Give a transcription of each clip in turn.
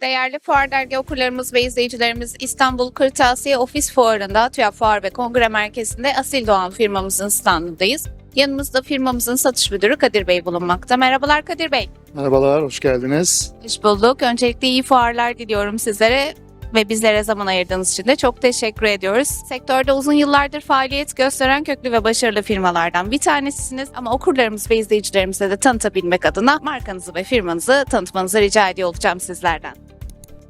Değerli Fuar Dergi okurlarımız ve izleyicilerimiz İstanbul Kırtasiye Ofis Fuarı'nda TÜYAP Fuar ve Kongre Merkezi'nde Asil Doğan firmamızın standındayız. Yanımızda firmamızın satış müdürü Kadir Bey bulunmakta. Merhabalar Kadir Bey. Merhabalar, hoş geldiniz. Hoş bulduk. Öncelikle iyi fuarlar diliyorum sizlere ve bizlere zaman ayırdığınız için de çok teşekkür ediyoruz. Sektörde uzun yıllardır faaliyet gösteren köklü ve başarılı firmalardan bir tanesisiniz ama okurlarımız ve izleyicilerimize de tanıtabilmek adına markanızı ve firmanızı tanıtmanızı rica ediyor olacağım sizlerden.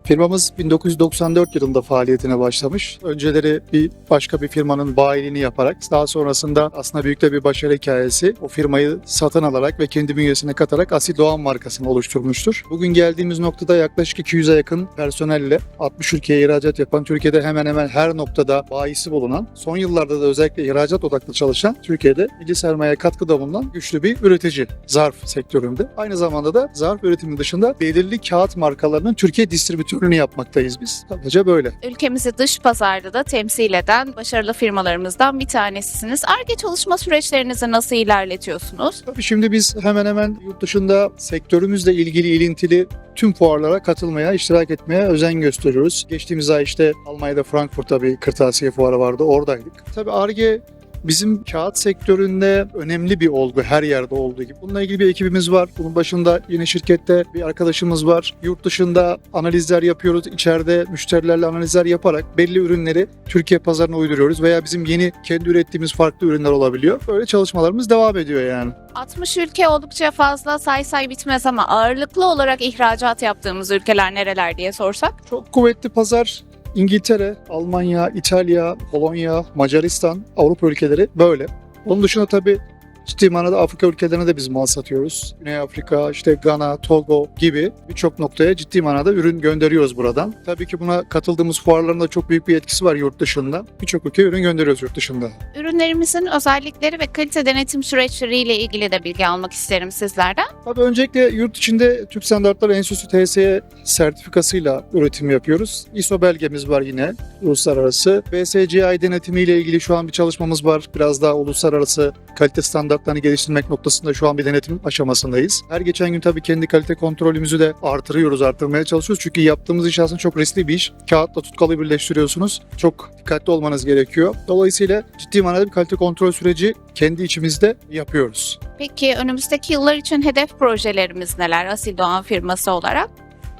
Firmamız 1994 yılında faaliyetine başlamış. Önceleri bir başka bir firmanın bayiliğini yaparak daha sonrasında aslında büyük de bir başarı hikayesi. O firmayı satın alarak ve kendi bünyesine katarak Asil Doğan markasını oluşturmuştur. Bugün geldiğimiz noktada yaklaşık 200'e yakın personelle 60 ülkeye ihracat yapan, Türkiye'de hemen hemen her noktada bayisi bulunan, son yıllarda da özellikle ihracat odaklı çalışan, Türkiye'de milli sermayeye katkıda bulunan güçlü bir üretici zarf sektöründe. Aynı zamanda da zarf üretimi dışında belirli kağıt markalarının Türkiye distribütörünü yapmaktayız biz. Sadece böyle. Ülkemizi dış pazarda da temsil eden başarılı firmalarımızdan bir tanesisiniz. ARGE çalışma süreçlerinizi nasıl ilerletiyorsunuz? Tabii şimdi biz hemen hemen yurt dışında sektörümüzle ilgili ilintili tüm fuarlara katılmaya, iştirak etmeye özen gösteriyoruz. Geçtiğimiz ay işte Almanya'da Frankfurt'ta bir kırtasiye fuarı vardı, oradaydık. Tabii ARGE bizim kağıt sektöründe önemli bir olgu her yerde olduğu gibi. Bununla ilgili bir ekibimiz var. Bunun başında yine şirkette bir arkadaşımız var. Yurt dışında analizler yapıyoruz. İçeride müşterilerle analizler yaparak belli ürünleri Türkiye pazarına uyduruyoruz veya bizim yeni kendi ürettiğimiz farklı ürünler olabiliyor. Böyle çalışmalarımız devam ediyor yani. 60 ülke oldukça fazla say say bitmez ama ağırlıklı olarak ihracat yaptığımız ülkeler nereler diye sorsak? Çok kuvvetli pazar İngiltere, Almanya, İtalya, Polonya, Macaristan, Avrupa ülkeleri böyle. Onun dışında tabii ciddi manada Afrika ülkelerine de biz mal satıyoruz. Güney Afrika, işte Gana, Togo gibi birçok noktaya ciddi manada ürün gönderiyoruz buradan. Tabii ki buna katıldığımız fuarların da çok büyük bir etkisi var yurt dışında. Birçok ülkeye ürün gönderiyoruz yurt dışında. Ürünlerimizin özellikleri ve kalite denetim süreçleriyle ilgili de bilgi almak isterim sizlerden. Tabii öncelikle yurt içinde Türk Standartları Enstitüsü TSE sertifikasıyla üretim yapıyoruz. ISO belgemiz var yine uluslararası. BSCI denetimiyle ilgili şu an bir çalışmamız var. Biraz daha uluslararası kalite standartlarını geliştirmek noktasında şu an bir denetim aşamasındayız. Her geçen gün tabii kendi kalite kontrolümüzü de artırıyoruz, artırmaya çalışıyoruz. Çünkü yaptığımız iş aslında çok riskli bir iş. Kağıtla tutkalı birleştiriyorsunuz. Çok dikkatli olmanız gerekiyor. Dolayısıyla ciddi manada bir kalite kontrol süreci kendi içimizde yapıyoruz. Peki önümüzdeki yıllar için hedef projelerimiz neler Asil Doğan firması olarak?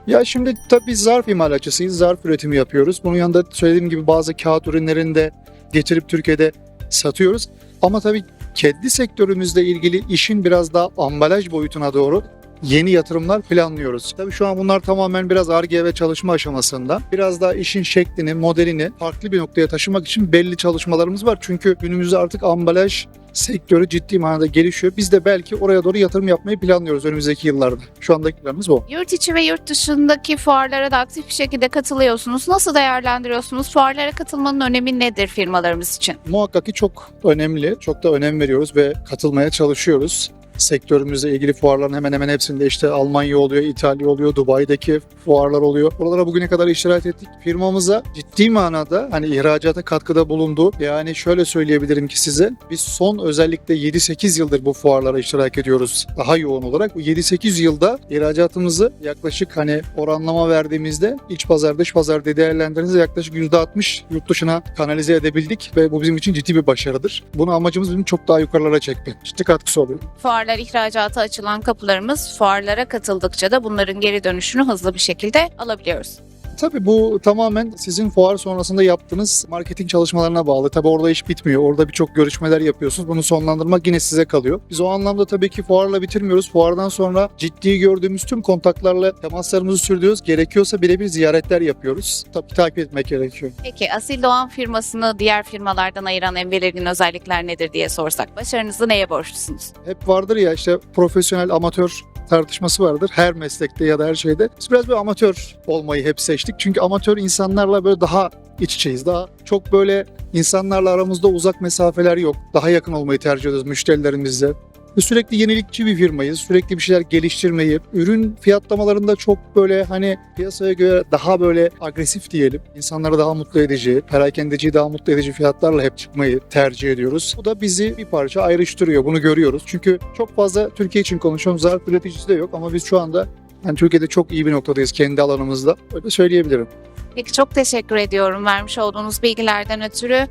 Ya şimdi tabii zarf imalatçısıyız, zarf üretimi yapıyoruz. Bunun yanında söylediğim gibi bazı kağıt ürünlerini de getirip Türkiye'de satıyoruz. Ama tabii kendi sektörümüzle ilgili işin biraz daha ambalaj boyutuna doğru yeni yatırımlar planlıyoruz. Tabii şu an bunlar tamamen biraz Ar-Ge ve çalışma aşamasında. Biraz daha işin şeklini, modelini farklı bir noktaya taşımak için belli çalışmalarımız var. Çünkü günümüzde artık ambalaj sektörü ciddi manada gelişiyor. Biz de belki oraya doğru yatırım yapmayı planlıyoruz önümüzdeki yıllarda. Şu andaki planımız bu. Yurt içi ve yurt dışındaki fuarlara da aktif bir şekilde katılıyorsunuz. Nasıl değerlendiriyorsunuz? Fuarlara katılmanın önemi nedir firmalarımız için? Muhakkak ki çok önemli, çok da önem veriyoruz ve katılmaya çalışıyoruz. Sektörümüzle ilgili fuarların hemen hemen hepsinde işte Almanya oluyor, İtalya oluyor, Dubai'deki fuarlar oluyor. Buralara bugüne kadar iştirak ettik. Firmamıza ciddi manada hani ihracata katkıda bulundu. Yani şöyle söyleyebilirim ki size biz son özellikle 7-8 yıldır bu fuarlara iştirak ediyoruz daha yoğun olarak. Bu 7-8 yılda ihracatımızı yaklaşık hani oranlama verdiğimizde iç pazar dış pazar diye değerlendirdiğimizde yaklaşık %60 yurt dışına kanalize edebildik ve bu bizim için ciddi bir başarıdır. Bunu amacımız bizim çok daha yukarılara çekmek. Ciddi katkısı oluyor. Fuarlar ihracata açılan kapılarımız fuarlara katıldıkça da bunların geri dönüşünü hızlı bir şekilde alabiliyoruz. Tabii bu tamamen sizin fuar sonrasında yaptığınız marketing çalışmalarına bağlı. Tabii orada iş bitmiyor. Orada birçok görüşmeler yapıyorsunuz. Bunu sonlandırmak yine size kalıyor. Biz o anlamda tabii ki fuarla bitirmiyoruz. Fuardan sonra ciddi gördüğümüz tüm kontaklarla temaslarımızı sürdürüyoruz. Gerekiyorsa birebir ziyaretler yapıyoruz. Tabii takip etmek gerekiyor. Peki Asil Doğan firmasını diğer firmalardan ayıran en belirgin özellikler nedir diye sorsak başarınızı neye borçlusunuz? Hep vardır ya işte profesyonel amatör tartışması vardır her meslekte ya da her şeyde. Biz biraz böyle amatör olmayı hep seçtik. Çünkü amatör insanlarla böyle daha iç içeyiz. Daha çok böyle insanlarla aramızda uzak mesafeler yok. Daha yakın olmayı tercih ediyoruz müşterilerimizle. Sürekli yenilikçi bir firmayız. Sürekli bir şeyler geliştirmeyi, ürün fiyatlamalarında çok böyle hani piyasaya göre daha böyle agresif diyelim. insanları daha mutlu edici, perakendeciyi daha mutlu edici fiyatlarla hep çıkmayı tercih ediyoruz. Bu da bizi bir parça ayrıştırıyor. Bunu görüyoruz. Çünkü çok fazla Türkiye için konuşuyorum. Zarf üreticisi de yok ama biz şu anda Yani Türkiye'de çok iyi bir noktadayız kendi alanımızda. Öyle söyleyebilirim. Peki çok teşekkür ediyorum vermiş olduğunuz bilgilerden ötürü.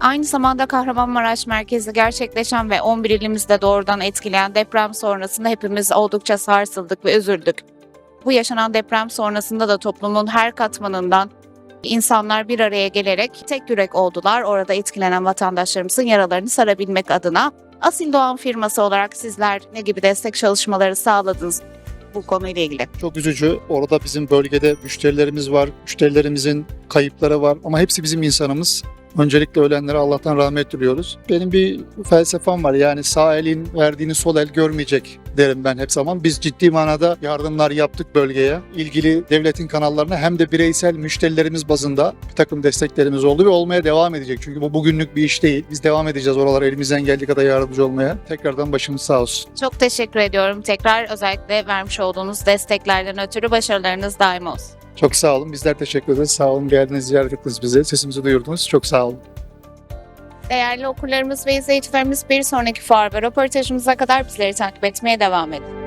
Aynı zamanda Kahramanmaraş merkezli gerçekleşen ve 11 ilimizde doğrudan etkileyen deprem sonrasında hepimiz oldukça sarsıldık ve üzüldük. Bu yaşanan deprem sonrasında da toplumun her katmanından insanlar bir araya gelerek tek yürek oldular. Orada etkilenen vatandaşlarımızın yaralarını sarabilmek adına. Asil Doğan firması olarak sizler ne gibi destek çalışmaları sağladınız bu konuyla ilgili? Çok üzücü. Orada bizim bölgede müşterilerimiz var. Müşterilerimizin kayıpları var ama hepsi bizim insanımız. Öncelikle ölenlere Allah'tan rahmet diliyoruz. Benim bir felsefem var yani sağ elin verdiğini sol el görmeyecek derim ben hep zaman. Biz ciddi manada yardımlar yaptık bölgeye. İlgili devletin kanallarına hem de bireysel müşterilerimiz bazında bir takım desteklerimiz oldu ve olmaya devam edecek. Çünkü bu bugünlük bir iş değil. Biz devam edeceğiz oralara elimizden geldiği kadar yardımcı olmaya. Tekrardan başımız sağ olsun. Çok teşekkür ediyorum tekrar özellikle vermiş olduğunuz desteklerden ötürü başarılarınız daim olsun. Çok sağ olun. Bizler teşekkür ederiz. Sağ olun. Geldiniz, ziyaret ettiniz bizi. Sesimizi duyurdunuz. Çok sağ olun. Değerli okurlarımız ve izleyicilerimiz bir sonraki fuar ve röportajımıza kadar bizleri takip etmeye devam edin.